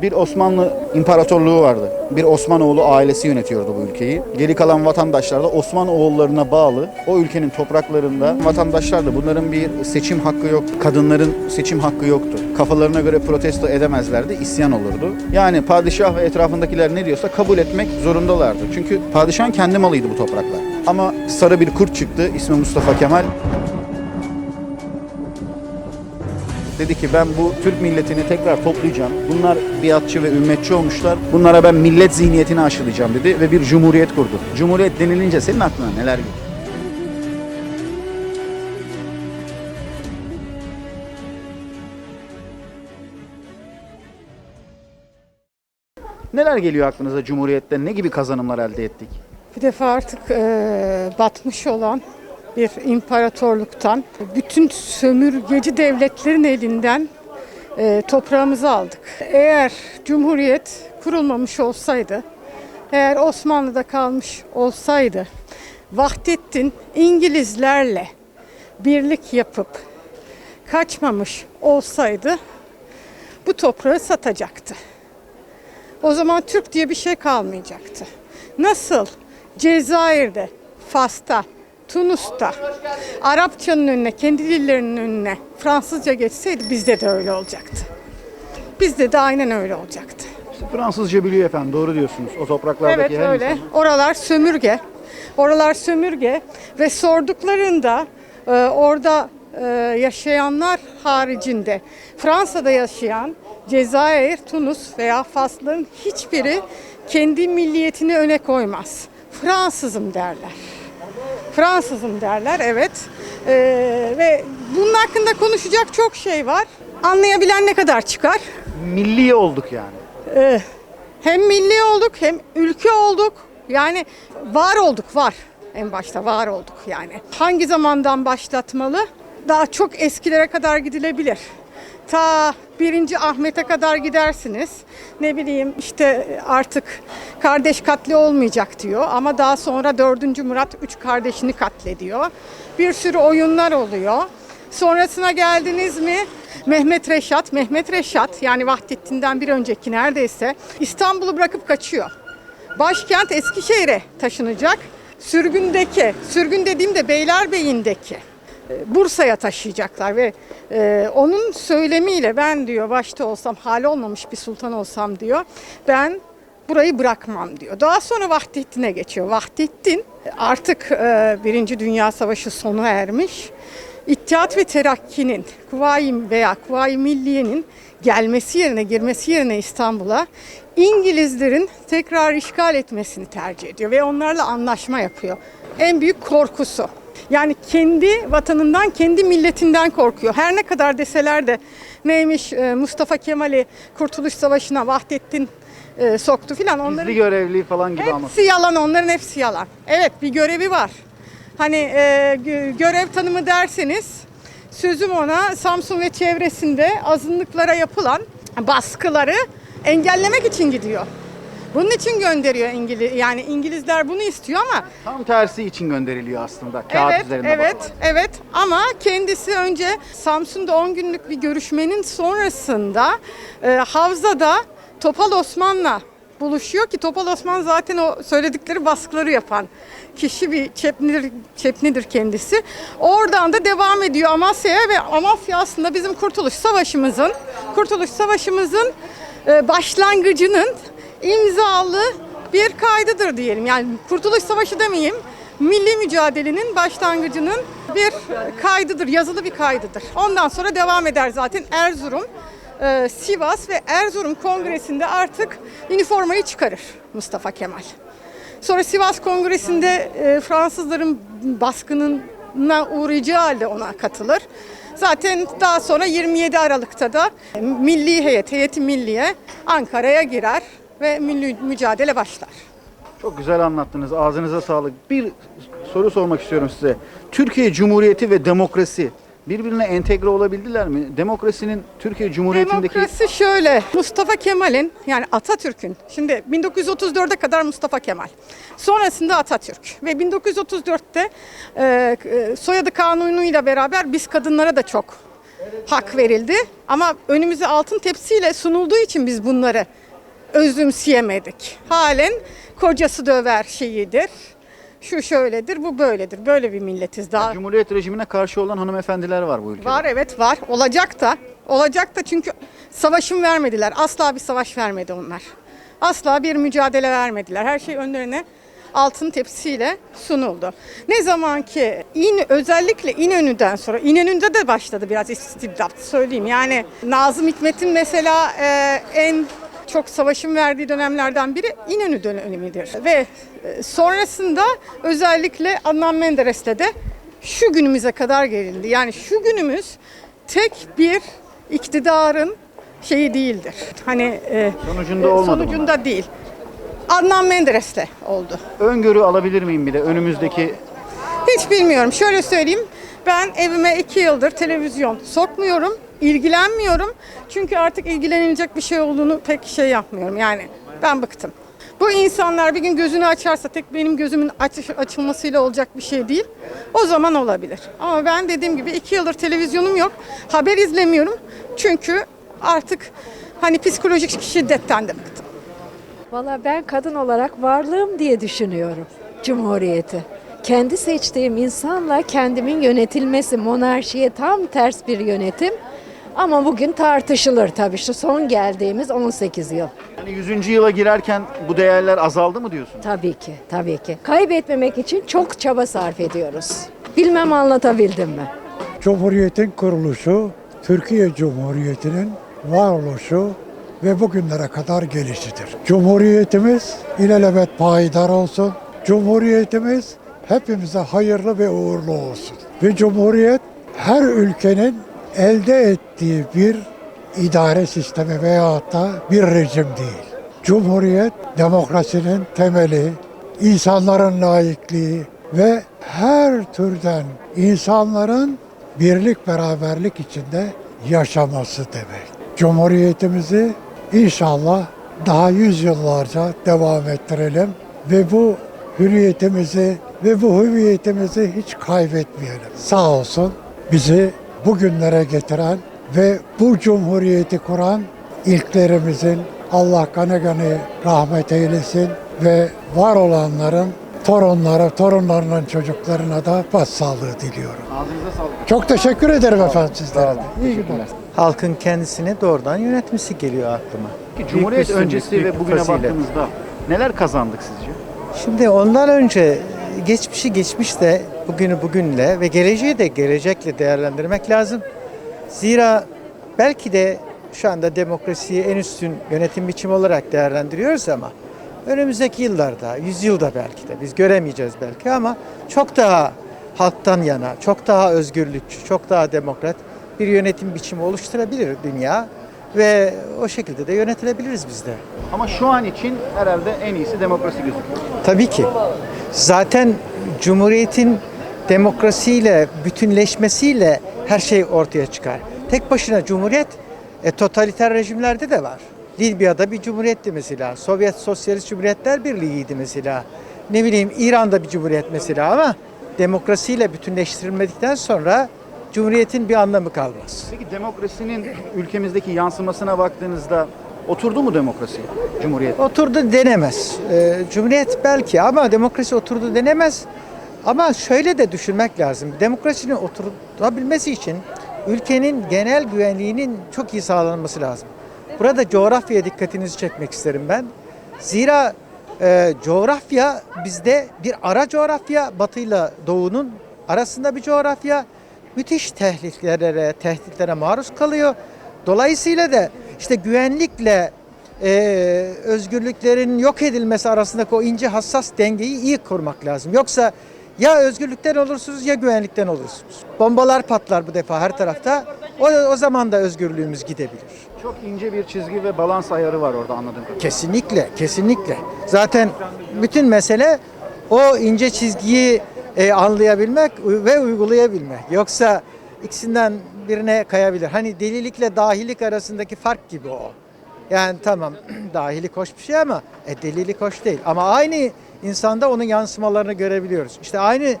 Bir Osmanlı İmparatorluğu vardı. Bir Osmanoğlu ailesi yönetiyordu bu ülkeyi. Geri kalan vatandaşlar da Osmanoğullarına bağlı o ülkenin topraklarında vatandaşlar da bunların bir seçim hakkı yok. Kadınların seçim hakkı yoktu. Kafalarına göre protesto edemezlerdi, isyan olurdu. Yani padişah ve etrafındakiler ne diyorsa kabul etmek zorundalardı. Çünkü padişahın kendi malıydı bu topraklar. Ama sarı bir kurt çıktı, ismi Mustafa Kemal. Dedi ki ben bu Türk milletini tekrar toplayacağım. Bunlar biatçı ve ümmetçi olmuşlar. Bunlara ben millet zihniyetini aşılayacağım dedi ve bir cumhuriyet kurdu. Cumhuriyet denilince senin aklına neler geliyor? Neler geliyor aklınıza Cumhuriyet'te? Ne gibi kazanımlar elde ettik? Bir defa artık eee, batmış olan bir imparatorluktan bütün sömürgeci devletlerin elinden eee, toprağımızı aldık. Eğer Cumhuriyet kurulmamış olsaydı, eğer Osmanlı'da kalmış olsaydı, Vahdettin İngilizlerle birlik yapıp kaçmamış olsaydı bu toprağı satacaktı. O zaman Türk diye bir şey kalmayacaktı. Nasıl Cezayir'de, Fas'ta, Tunus'ta Arapçanın önüne, kendi dillerinin önüne Fransızca geçseydi bizde de öyle olacaktı. Bizde de aynen öyle olacaktı. Fransızca biliyor efendim doğru diyorsunuz. O topraklardaki Evet her öyle. insan. Oralar sömürge. Oralar sömürge ve sorduklarında e, orada e, yaşayanlar haricinde Fransa'da yaşayan Cezayir, Tunus veya Faslıların hiçbiri kendi milliyetini öne koymaz. Fransızım derler. Fransızım derler evet. E, ve bunun hakkında konuşacak çok şey var. Anlayabilen ne kadar çıkar? Milli olduk yani. Ee, hem milli olduk hem ülke olduk. Yani var olduk var. En başta var olduk yani. Hangi zamandan başlatmalı? Daha çok eskilere kadar gidilebilir. Ta 1. Ahmet'e kadar gidersiniz. Ne bileyim işte artık kardeş katli olmayacak diyor. Ama daha sonra 4. Murat 3 kardeşini katlediyor. Bir sürü oyunlar oluyor. Sonrasına geldiniz mi? Mehmet Reşat, Mehmet Reşat yani Vahdettin'den bir önceki neredeyse İstanbul'u bırakıp kaçıyor. Başkent Eskişehir'e taşınacak. Sürgündeki, sürgün dediğimde Beylerbeyi'ndeki Bursa'ya taşıyacaklar ve e, onun söylemiyle ben diyor başta olsam hali olmamış bir sultan olsam diyor ben burayı bırakmam diyor. Daha sonra Vahdettin'e geçiyor. Vahdettin artık e, Birinci Dünya Savaşı sona ermiş. İttihat ve Terakki'nin, Kuvayi veya Kuvayi Milliye'nin gelmesi yerine, girmesi yerine İstanbul'a İngilizlerin tekrar işgal etmesini tercih ediyor ve onlarla anlaşma yapıyor. En büyük korkusu. Yani kendi vatanından, kendi milletinden korkuyor. Her ne kadar deseler de neymiş e, Mustafa Kemal'i Kurtuluş Savaşı'na Vahdettin e, soktu filan onların Gizli görevli falan gibi ama. Hepsi yalan, onların hepsi yalan. Evet, bir görevi var. Hani e, gö- görev tanımı derseniz, sözüm ona Samsun ve çevresinde azınlıklara yapılan baskıları engellemek için gidiyor. Bunun için gönderiyor İngiliz, yani İngilizler bunu istiyor ama Tam tersi için gönderiliyor aslında. Kağıt evet, üzerinde evet, basarak. evet ama kendisi önce Samsun'da 10 günlük bir görüşmenin sonrasında e, Havza'da Topal Osman'la buluşuyor ki Topal Osman zaten o söyledikleri baskıları yapan kişi bir çepnidir, çepnidir kendisi. Oradan da devam ediyor Amasya'ya ve Amasya aslında bizim Kurtuluş Savaşımızın Kurtuluş Savaşımızın e, başlangıcının imzalı bir kaydıdır diyelim. Yani Kurtuluş Savaşı demeyeyim milli mücadelenin başlangıcının bir kaydıdır, yazılı bir kaydıdır. Ondan sonra devam eder zaten Erzurum, e, Sivas ve Erzurum Kongresi'nde artık üniformayı çıkarır Mustafa Kemal. Sonra Sivas Kongresi'nde e, Fransızların baskınına uğrayacağı halde ona katılır. Zaten daha sonra 27 Aralık'ta da milli heyet, heyeti milliye Ankara'ya girer ve milli mücadele başlar. Çok güzel anlattınız. Ağzınıza sağlık. Bir soru sormak istiyorum size. Türkiye Cumhuriyeti ve demokrasi birbirine entegre olabildiler mi? Demokrasinin Türkiye Cumhuriyeti'ndeki Demokrasi şöyle. Mustafa Kemal'in yani Atatürk'ün şimdi 1934'e kadar Mustafa Kemal. Sonrasında Atatürk ve 1934'te e, e, soyadı kanunuyla beraber biz kadınlara da çok hak verildi. Ama önümüze altın tepsiyle sunulduğu için biz bunları özümseyemedik. Halen kocası döver şeyidir. Şu şöyledir, bu böyledir. Böyle bir milletiz daha. Cumhuriyet rejimine karşı olan hanımefendiler var bu ülkede. Var evet var. Olacak da. Olacak da çünkü savaşım vermediler. Asla bir savaş vermedi onlar. Asla bir mücadele vermediler. Her şey önlerine altın tepsiyle sunuldu. Ne zaman ki İn, özellikle İnönü'den sonra İnönü'nde de başladı biraz istibdat söyleyeyim. Yani Nazım Hikmet'in mesela e, en çok savaşın verdiği dönemlerden biri İnönü dönemidir. Ve e, sonrasında özellikle Adnan Menderes'le de şu günümüze kadar gelindi. Yani şu günümüz tek bir iktidarın şeyi değildir. Hani e, Sonucunda e, olmadı Sonucunda değil. Adnan Menderes'le oldu. Öngörü alabilir miyim bir de önümüzdeki Hiç bilmiyorum. Şöyle söyleyeyim. Ben evime iki yıldır televizyon sokmuyorum. İlgilenmiyorum. Çünkü artık ilgilenilecek bir şey olduğunu pek şey yapmıyorum. Yani ben bıktım. Bu insanlar bir gün gözünü açarsa tek benim gözümün aç- açılmasıyla olacak bir şey değil. O zaman olabilir. Ama ben dediğim gibi iki yıldır televizyonum yok. Haber izlemiyorum. Çünkü artık hani psikolojik şiddetten de bıktım. Valla ben kadın olarak varlığım diye düşünüyorum Cumhuriyeti. Kendi seçtiğim insanla kendimin yönetilmesi monarşiye tam ters bir yönetim. Ama bugün tartışılır tabii şu son geldiğimiz 18 yıl. yani 100. yıla girerken bu değerler azaldı mı diyorsun? Tabii ki, tabii ki. Kaybetmemek için çok çaba sarf ediyoruz. Bilmem anlatabildim mi? Cumhuriyetin kuruluşu, Türkiye Cumhuriyeti'nin varoluşu ve bugünlere kadar gelişidir. Cumhuriyetimiz ilelebet payidar olsun. Cumhuriyetimiz hepimize hayırlı ve uğurlu olsun. Ve Cumhuriyet her ülkenin elde ettiği bir idare sistemi veyahut da bir rejim değil. Cumhuriyet demokrasinin temeli, insanların layıklığı ve her türden insanların birlik beraberlik içinde yaşaması demek. Cumhuriyetimizi inşallah daha yüzyıllarca devam ettirelim ve bu hürriyetimizi ve bu hüviyetimizi hiç kaybetmeyelim. Sağ olsun bizi bugünlere getiren ve bu cumhuriyeti kuran ilklerimizin Allah gani gani rahmet eylesin ve var olanların torunları, torunlarının çocuklarına da başsağlığı diliyorum. Ağzınıza sağlık. Çok teşekkür ederim efendim sizlere. de. İyi günler. halkın kendisini doğrudan yönetmesi geliyor aklıma. Peki Cumhuriyet Büyük öncesi büyük ve bugüne fazilet. baktığımızda neler kazandık sizce? Şimdi ondan önce geçmişi geçmişte, bugünü bugünle ve geleceği de gelecekle değerlendirmek lazım. Zira belki de şu anda demokrasiyi en üstün yönetim biçimi olarak değerlendiriyoruz ama önümüzdeki yıllarda, yüzyılda belki de biz göremeyeceğiz belki ama çok daha halktan yana, çok daha özgürlükçü, çok daha demokrat bir yönetim biçimi oluşturabilir dünya ve o şekilde de yönetilebiliriz biz de. Ama şu an için herhalde en iyisi demokrasi gözüküyor. Tabii ki. Zaten Cumhuriyet'in demokrasiyle, bütünleşmesiyle her şey ortaya çıkar. Tek başına Cumhuriyet e, totaliter rejimlerde de var. Libya'da bir cumhuriyetti mesela. Sovyet Sosyalist Cumhuriyetler Birliği'ydi mesela. Ne bileyim İran'da bir cumhuriyet mesela ama demokrasiyle bütünleştirilmedikten sonra Cumhuriyet'in bir anlamı kalmaz. Peki demokrasinin ülkemizdeki yansımasına baktığınızda oturdu mu demokrasi, Cumhuriyet? Oturdu denemez. Ee, Cumhuriyet belki ama demokrasi oturdu denemez. Ama şöyle de düşünmek lazım. Demokrasinin oturabilmesi için ülkenin genel güvenliğinin çok iyi sağlanması lazım. Burada coğrafyaya dikkatinizi çekmek isterim ben. Zira e, coğrafya bizde bir ara coğrafya, batıyla doğunun arasında bir coğrafya. Müthiş tehlikelere, tehditlere maruz kalıyor. Dolayısıyla da işte güvenlikle e, özgürlüklerin yok edilmesi arasındaki o ince hassas dengeyi iyi kurmak lazım. Yoksa ya özgürlükten olursunuz ya güvenlikten olursunuz. Bombalar patlar bu defa her tarafta. O, o zaman da özgürlüğümüz gidebilir. Çok ince bir çizgi ve balans ayarı var orada anladığım kadarıyla. Kesinlikle, kesinlikle. Zaten bütün mesele o ince çizgiyi e, anlayabilmek ve uygulayabilmek. Yoksa ikisinden birine kayabilir. Hani delilikle dahilik arasındaki fark gibi o. Yani tamam dahilik hoş bir şey ama e, delilik hoş değil. Ama aynı insanda onun yansımalarını görebiliyoruz. İşte aynı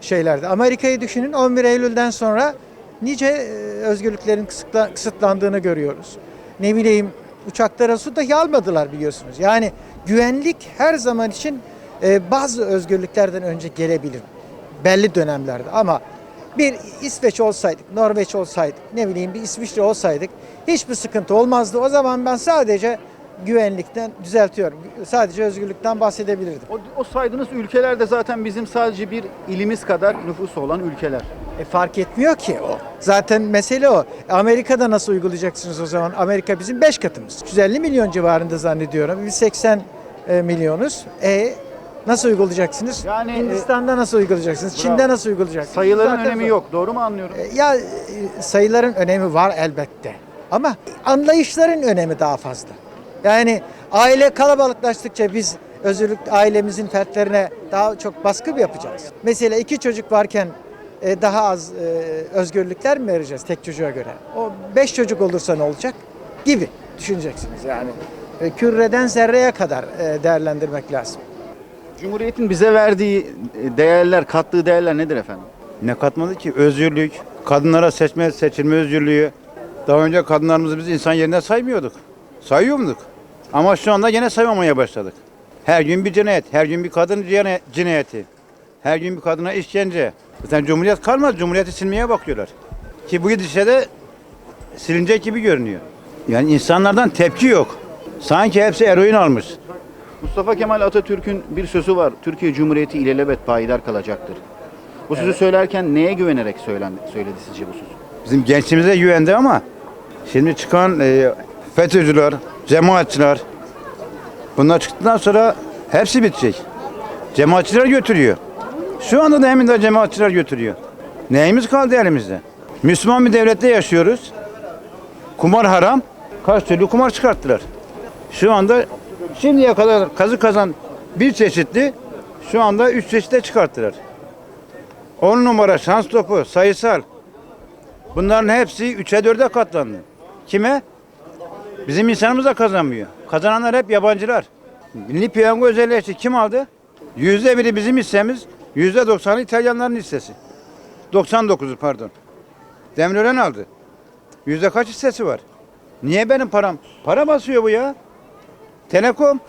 şeylerde. Amerika'yı düşünün 11 Eylül'den sonra nice e, özgürlüklerin kısıtla- kısıtlandığını görüyoruz. Ne bileyim uçaklara su dahi almadılar biliyorsunuz. Yani güvenlik her zaman için e, bazı özgürlüklerden önce gelebilir belli dönemlerde ama bir İsveç olsaydık, Norveç olsaydık, ne bileyim bir İsviçre olsaydık hiçbir sıkıntı olmazdı. O zaman ben sadece güvenlikten düzeltiyorum. Sadece özgürlükten bahsedebilirdim. O, o saydığınız ülkeler de zaten bizim sadece bir ilimiz kadar nüfusu olan ülkeler. E fark etmiyor ki o. Zaten mesele o. Amerika'da nasıl uygulayacaksınız o zaman? Amerika bizim 5 katımız. 150 milyon civarında zannediyorum. Biz 80 e, milyonuz. E nasıl uygulayacaksınız? Yani, e, Hindistan'da nasıl uygulayacaksınız? Bravo. Çin'de nasıl uygulayacaksınız? Sayıların Zaten önemi zor. yok. Doğru mu anlıyorum? E, Ya e, sayıların önemi var elbette. Ama anlayışların önemi daha fazla. Yani aile kalabalıklaştıkça biz özürlük ailemizin fertlerine daha çok baskı mı yapacağız? Mesela iki çocuk varken e, daha az e, özgürlükler mi vereceğiz tek çocuğa göre? O beş çocuk olursa ne olacak? Gibi düşüneceksiniz yani. E, Küreden zerreye kadar değerlendirmek lazım. Cumhuriyetin bize verdiği değerler, kattığı değerler nedir efendim? Ne katmadı ki? Özgürlük, kadınlara seçme, seçilme özgürlüğü. Daha önce kadınlarımızı biz insan yerine saymıyorduk. Sayıyor muyduk? Ama şu anda yine saymamaya başladık. Her gün bir cinayet, her gün bir kadın cinayeti. Her gün bir kadına işkence. Zaten Cumhuriyet kalmaz, Cumhuriyeti silmeye bakıyorlar. Ki bu gidişe de silinecek gibi görünüyor. Yani insanlardan tepki yok. Sanki hepsi eroin almış. Mustafa Kemal Atatürk'ün bir sözü var. Türkiye Cumhuriyeti ilelebet payidar kalacaktır. Bu sözü söylerken neye güvenerek söylendi, söyledi sizce bu sözü? Bizim gençliğimize güvendi ama şimdi çıkan e, FETÖ'cüler, cemaatçiler bunlar çıktıktan sonra hepsi bitecek. Cemaatçiler götürüyor. Şu anda da emin de cemaatçiler götürüyor. Neyimiz kaldı elimizde? Müslüman bir devlette yaşıyoruz. Kumar haram. Kaç türlü kumar çıkarttılar. Şu anda şimdiye kadar kazı kazan bir çeşitli şu anda üç çeşitte çıkarttılar. 10 numara şans topu, sayısal, Bunların hepsi 3'e 4'e katlandı. Kime? Bizim insanımız da kazanmıyor. Kazananlar hep yabancılar. Milli piyango özelleşti. Kim aldı? Yüzde biri bizim hissemiz, yüzde doksanı İtalyanların hissesi. 99'u pardon. Demirören aldı. Yüzde kaç hissesi var? Niye benim param? Para basıyor bu ya. Telekom.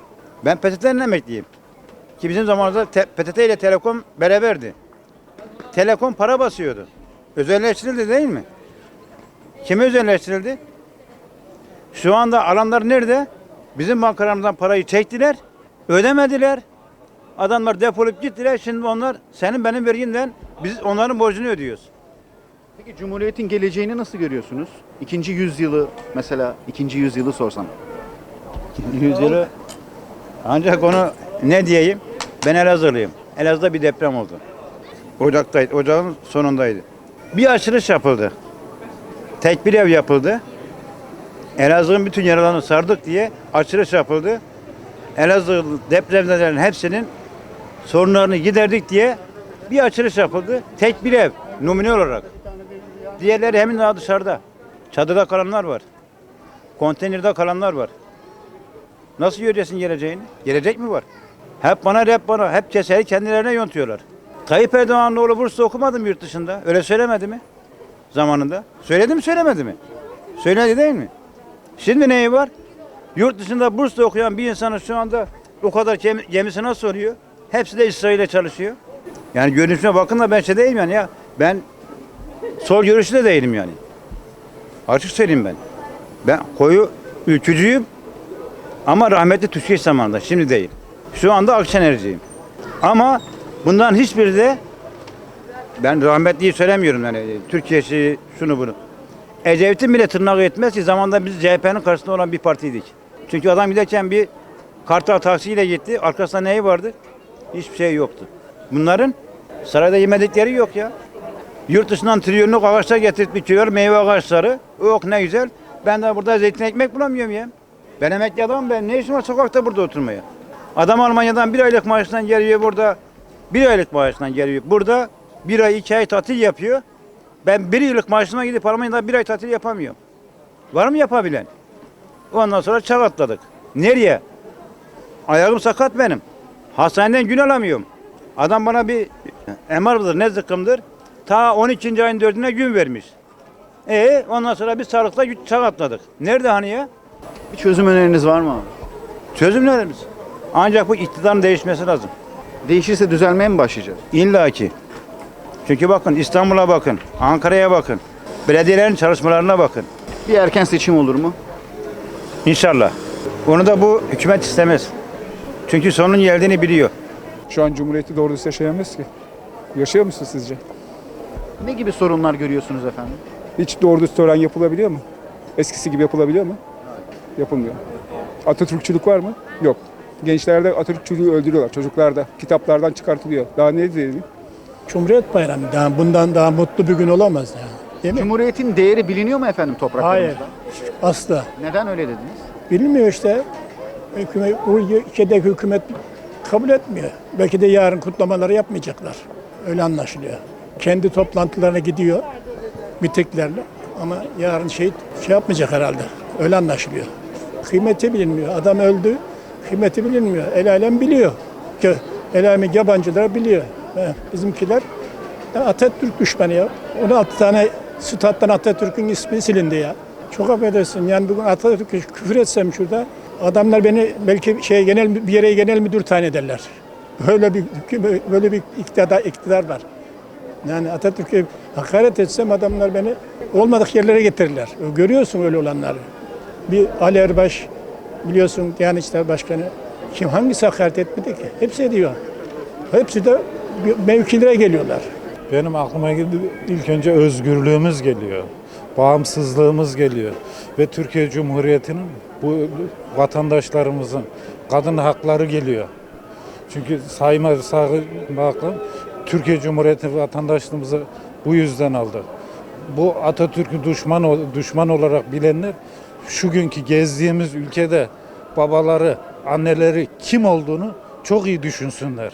Ben PTT'nin emekliyim. Ki bizim zamanımızda te- PTT ile Telekom beraberdi. Telekom para basıyordu. Özelleştirildi değil mi? Kime özelleştirildi? Şu anda alanlar nerede? Bizim bankalarımızdan parayı çektiler, ödemediler. Adamlar depolup gittiler. Şimdi onlar senin benim vergimden biz onların borcunu ödüyoruz. Peki Cumhuriyet'in geleceğini nasıl görüyorsunuz? İkinci yüzyılı mesela ikinci yüzyılı sorsam. Yüzyılı ancak onu ne diyeyim? Ben Elazığlıyım. Elazığ'da bir deprem oldu. Ocaktaydı, ocağın sonundaydı. Bir açılış yapıldı. Tek bir ev yapıldı. Elazığ'ın bütün yaralarını sardık diye açılış yapıldı. Elazığ depremzedelerin hepsinin sorunlarını giderdik diye bir açılış yapıldı. Tek bir ev numune olarak. Diğerleri hemen daha dışarıda. Çadırda kalanlar var. Konteynerde kalanlar var. Nasıl göreceksin geleceğini? Gelecek mi var? Hep bana hep bana. Hep keseri kendilerine yontuyorlar. Tayyip Erdoğan'ın oğlu Bursa'da okumadı mı yurt dışında? Öyle söylemedi mi? Zamanında. Söyledi mi söylemedi mi? Söyledi değil mi? Şimdi neyi var? Yurt dışında Bursa'da okuyan bir insanın şu anda o kadar gemi- gemisi nasıl oluyor? Hepsi de İsrail'e çalışıyor. Yani görünüşüne bakın da ben şey değilim yani ya. Ben sol görüşlü de değilim yani. Açık söyleyeyim ben. Ben koyu ülkücüyüm. Ama rahmetli Türkiye zamanında, şimdi değil. Şu anda Akşenerciyim. Ama bundan hiçbiri de ben rahmetliyi söylemiyorum yani Türkiye'si şunu bunu. Ecevit'in bile tırnağı etmez ki zamanda biz CHP'nin karşısında olan bir partiydik. Çünkü adam giderken bir kartal taksiyle gitti. Arkasında neyi vardı? Hiçbir şey yoktu. Bunların sarayda yemedikleri yok ya. Yurt dışından trilyonluk ağaçlar getirip biçiyor, meyve ağaçları. Yok ne güzel. Ben de burada zeytin ekmek bulamıyorum ya. Ben emekli adamım ben. Ne işim var sokakta burada oturmaya? Adam Almanya'dan bir aylık maaşından geliyor burada. Bir aylık maaşından geliyor. Burada bir ay iki ay tatil yapıyor. Ben bir yıllık maaşıma gidip Almanya'da bir ay tatil yapamıyorum. Var mı yapabilen? Ondan sonra çağ atladık. Nereye? Ayağım sakat benim. Hastaneden gün alamıyorum. Adam bana bir MR'dır ne zıkkımdır. Ta 12. ayın 4'üne gün vermiş. E ondan sonra bir sarıkla çak atladık. Nerede hani ya? Bir çözüm öneriniz var mı abi? Çözümlerimiz. Ancak bu iktidarın değişmesi lazım. Değişirse düzelmeye mi başlayacağız? İlla ki. Çünkü bakın İstanbul'a bakın, Ankara'ya bakın, belediyelerin çalışmalarına bakın. Bir erken seçim olur mu? İnşallah. Onu da bu hükümet istemez. Çünkü sonun geldiğini biliyor. Şu an Cumhuriyeti doğru düz yaşayamıyoruz ki. Yaşıyor musun sizce? Ne gibi sorunlar görüyorsunuz efendim? Hiç doğru düz tören yapılabiliyor mu? Eskisi gibi yapılabiliyor mu? Yapılmıyor. Atatürkçülük var mı? Yok. Gençlerde Atatürkçülüğü öldürüyorlar. Çocuklarda kitaplardan çıkartılıyor. Daha ne diyelim? Cumhuriyet Bayramı. Daha bundan daha mutlu bir gün olamaz yani. Değil mi? Cumhuriyetin değeri biliniyor mu efendim topraklarımızda? Hayır. Asla. Neden öyle dediniz? Bilmiyor işte. Hükümet, bu ülkedeki hükümet kabul etmiyor. Belki de yarın kutlamaları yapmayacaklar. Öyle anlaşılıyor. Kendi toplantılarına gidiyor. Mitiklerle. Ama yarın şey, şey yapmayacak herhalde. Öyle anlaşılıyor. Kıymeti bilinmiyor. Adam öldü. Kıymeti bilinmiyor. El alem biliyor. Ki El alem yabancılar biliyor. Bizimkiler Atatürk düşmanı ya. 16 tane stat'tan Atatürk'ün ismi silindi ya. Çok affedersin yani bugün Atatürk'e küfür etsem şurada adamlar beni belki şey genel bir yere genel müdür tayin ederler. Böyle bir böyle bir iktidar, iktidar var. Yani Atatürk'e hakaret etsem adamlar beni olmadık yerlere getirirler. Görüyorsun öyle olanları. Bir Ali Erbaş biliyorsun Diyanet İşleri Başkanı kim hangisi hakaret etmedi ki? Hepsi ediyor. Hepsi de mevkilere geliyorlar. Benim aklıma ilk önce özgürlüğümüz geliyor. Bağımsızlığımız geliyor. Ve Türkiye Cumhuriyeti'nin bu vatandaşlarımızın kadın hakları geliyor. Çünkü sayma bakın Türkiye Cumhuriyeti vatandaşlığımızı bu yüzden aldı. Bu Atatürk'ü düşman düşman olarak bilenler şu günkü gezdiğimiz ülkede babaları, anneleri kim olduğunu çok iyi düşünsünler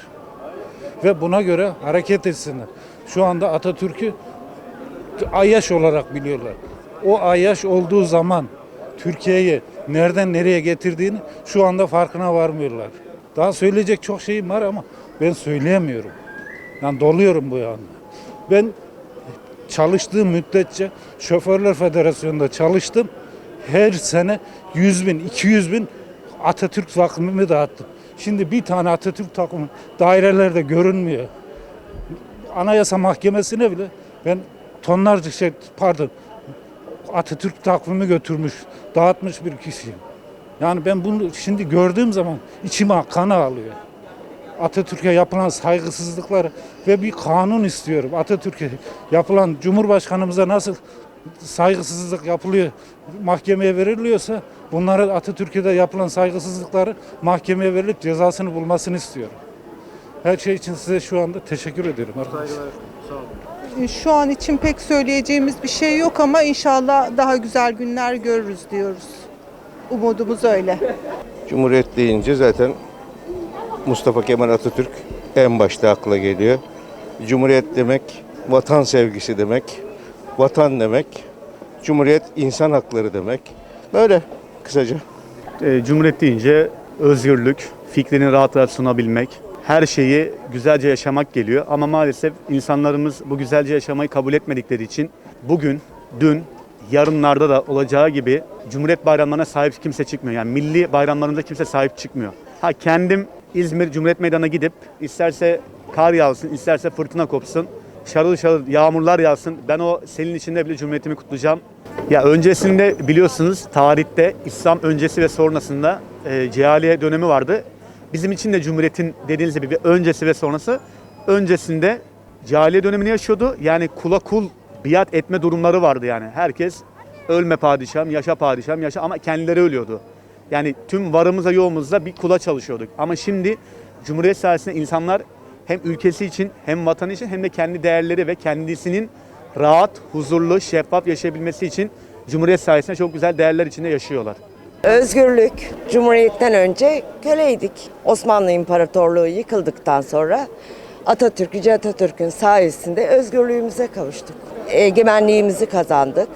ve buna göre hareket etsinler. Şu anda Atatürk'ü Ayyaş olarak biliyorlar. O Ayyaş olduğu zaman Türkiye'yi nereden nereye getirdiğini şu anda farkına varmıyorlar. Daha söyleyecek çok şeyim var ama ben söyleyemiyorum. Yani doluyorum bu anda. Ben çalıştığım müddetçe Şoförler Federasyonu'nda çalıştım. Her sene 100 bin, 200 bin Atatürk takvimimi dağıttım. Şimdi bir tane Atatürk takvimi dairelerde görünmüyor. Anayasa Mahkemesi'ne bile ben tonlarca şey pardon Atatürk takvimi götürmüş, dağıtmış bir kişiyim. Yani ben bunu şimdi gördüğüm zaman içime kan ağlıyor. Atatürk'e yapılan saygısızlıkları ve bir kanun istiyorum. Atatürk'e yapılan Cumhurbaşkanımıza nasıl saygısızlık yapılıyor, mahkemeye veriliyorsa bunları Atatürk'e de yapılan saygısızlıkları mahkemeye verilip cezasını bulmasını istiyorum. Her şey için size şu anda teşekkür ediyorum arkadaşlar. Şu an için pek söyleyeceğimiz bir şey yok ama inşallah daha güzel günler görürüz diyoruz. Umudumuz öyle. Cumhuriyet deyince zaten Mustafa Kemal Atatürk en başta akla geliyor. Cumhuriyet demek vatan sevgisi demek, vatan demek, Cumhuriyet insan hakları demek. Böyle kısaca. E, Cumhuriyet deyince özgürlük, fikrini rahat rahat sunabilmek, her şeyi güzelce yaşamak geliyor. Ama maalesef insanlarımız bu güzelce yaşamayı kabul etmedikleri için bugün, dün, yarınlarda da olacağı gibi Cumhuriyet bayramlarına sahip kimse çıkmıyor. Yani milli bayramlarımıza kimse sahip çıkmıyor. Ha kendim İzmir Cumhuriyet Meydanı'na gidip isterse kar yağsın, isterse fırtına kopsun, şarıl şarıl yağmurlar yağsın. Ben o selin içinde bile Cumhuriyetimi kutlayacağım. Ya öncesinde biliyorsunuz tarihte İslam öncesi ve sonrasında e, cehaliye dönemi vardı. Bizim için de Cumhuriyet'in dediğiniz gibi bir öncesi ve sonrası. Öncesinde cahiliye dönemini yaşıyordu. Yani kula kul biat etme durumları vardı yani. Herkes ölme padişahım, yaşa padişahım, yaşa ama kendileri ölüyordu. Yani tüm varımıza yoğumuzla bir kula çalışıyorduk. Ama şimdi Cumhuriyet sayesinde insanlar hem ülkesi için hem vatanı için hem de kendi değerleri ve kendisinin rahat, huzurlu, şeffaf yaşayabilmesi için Cumhuriyet sayesinde çok güzel değerler içinde yaşıyorlar. Özgürlük. Cumhuriyetten önce köleydik. Osmanlı İmparatorluğu yıkıldıktan sonra Atatürk, Yüce Atatürk'ün sayesinde özgürlüğümüze kavuştuk. Egemenliğimizi kazandık.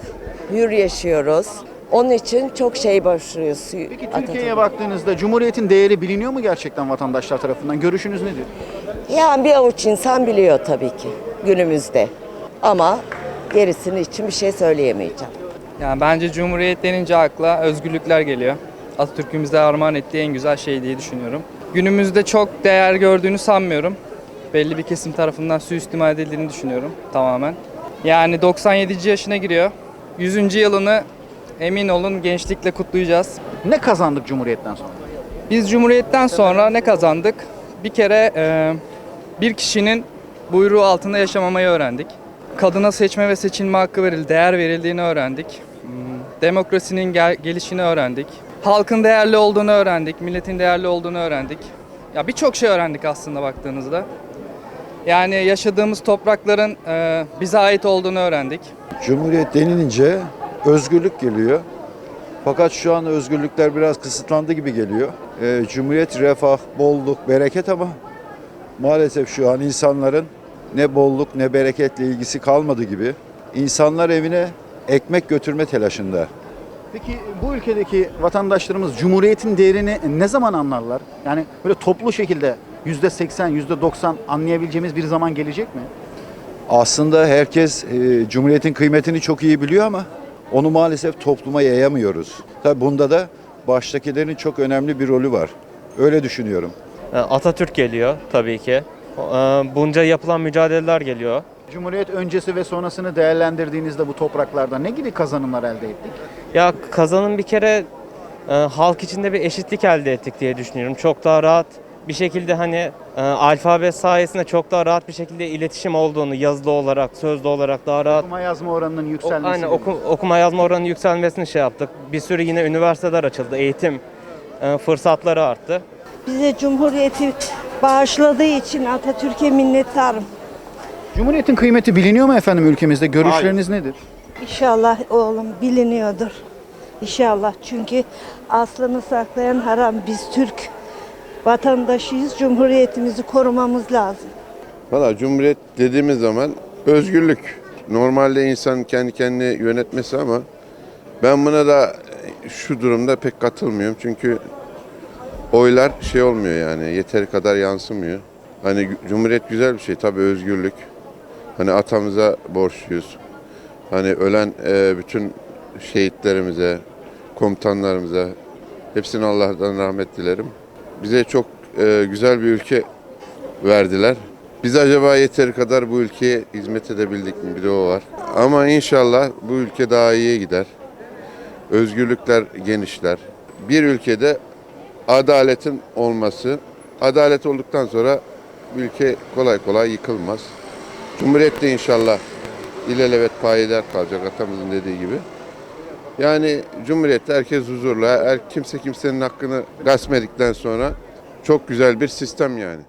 Hür yaşıyoruz. Onun için çok şey başlıyoruz. Peki Türkiye'ye baktığınızda Cumhuriyetin değeri biliniyor mu gerçekten vatandaşlar tarafından? Görüşünüz nedir? Yani bir avuç insan biliyor tabii ki günümüzde. Ama Gerisini için bir şey söyleyemeyeceğim. Yani bence Cumhuriyet denince akla özgürlükler geliyor. Atatürk'ün bize armağan ettiği en güzel şey diye düşünüyorum. Günümüzde çok değer gördüğünü sanmıyorum. Belli bir kesim tarafından suistimal edildiğini düşünüyorum tamamen. Yani 97. yaşına giriyor. 100. yılını emin olun gençlikle kutlayacağız. Ne kazandık Cumhuriyet'ten sonra? Biz Cumhuriyet'ten sonra ne kazandık? Bir kere e, bir kişinin buyruğu altında yaşamamayı öğrendik. Kadına seçme ve seçilme hakkı verildi, değer verildiğini öğrendik. Hmm, Demokrasinin gel- gelişini öğrendik. Halkın değerli olduğunu öğrendik, milletin değerli olduğunu öğrendik. Ya birçok şey öğrendik aslında baktığınızda. Yani yaşadığımız toprakların e, bize ait olduğunu öğrendik. Cumhuriyet denilince özgürlük geliyor. Fakat şu an özgürlükler biraz kısıtlandı gibi geliyor. Ee, Cumhuriyet refah, bolluk, bereket ama maalesef şu an insanların ne bolluk ne bereketle ilgisi kalmadı gibi. İnsanlar evine ekmek götürme telaşında. Peki bu ülkedeki vatandaşlarımız Cumhuriyet'in değerini ne zaman anlarlar? Yani böyle toplu şekilde %80, %90 anlayabileceğimiz bir zaman gelecek mi? Aslında herkes e, Cumhuriyet'in kıymetini çok iyi biliyor ama onu maalesef topluma yayamıyoruz. Tabi bunda da baştakilerin çok önemli bir rolü var. Öyle düşünüyorum. Atatürk geliyor tabii ki. Ee, Bunca yapılan mücadeleler geliyor. Cumhuriyet öncesi ve sonrasını değerlendirdiğinizde bu topraklarda ne gibi kazanımlar elde ettik? Ya kazanın bir kere e, halk içinde bir eşitlik elde ettik diye düşünüyorum. Çok daha rahat bir şekilde hani e, alfabe sayesinde çok daha rahat bir şekilde iletişim olduğunu yazılı olarak, sözlü olarak daha rahat Okuma yazma oranının O- yükselmesi. Aynen oku- okuma yazma oranının yükselmesini şey yaptık. Bir sürü yine üniversiteler açıldı. Eğitim e, fırsatları arttı. Bize Cumhuriyeti bağışladığı için Atatürk'e minnettarım. Cumhuriyet'in kıymeti biliniyor mu efendim ülkemizde? Görüşleriniz nedir? İnşallah oğlum biliniyordur. İnşallah çünkü aslını saklayan haram. Biz Türk vatandaşıyız. Cumhuriyetimizi korumamız lazım. Valla Cumhuriyet dediğimiz zaman özgürlük. Normalde insan kendi kendini yönetmesi ama ben buna da şu durumda pek katılmıyorum. Çünkü oylar şey olmuyor yani yeteri kadar yansımıyor. Hani Cumhuriyet güzel bir şey tabii özgürlük. Hani atamıza borçluyuz. Hani ölen e, bütün şehitlerimize, komutanlarımıza hepsine Allah'tan rahmet dilerim. Bize çok e, güzel bir ülke verdiler. Biz acaba yeteri kadar bu ülkeye hizmet edebildik mi? Bir de o var. Ama inşallah bu ülke daha iyiye gider. Özgürlükler genişler. Bir ülkede adaletin olması, adalet olduktan sonra ülke kolay kolay yıkılmaz. Cumhuriyet de inşallah ilelebet payidar kalacak atamızın dediği gibi. Yani Cumhuriyette herkes huzurla, her, kimse kimsenin hakkını gasp etmedikten sonra çok güzel bir sistem yani.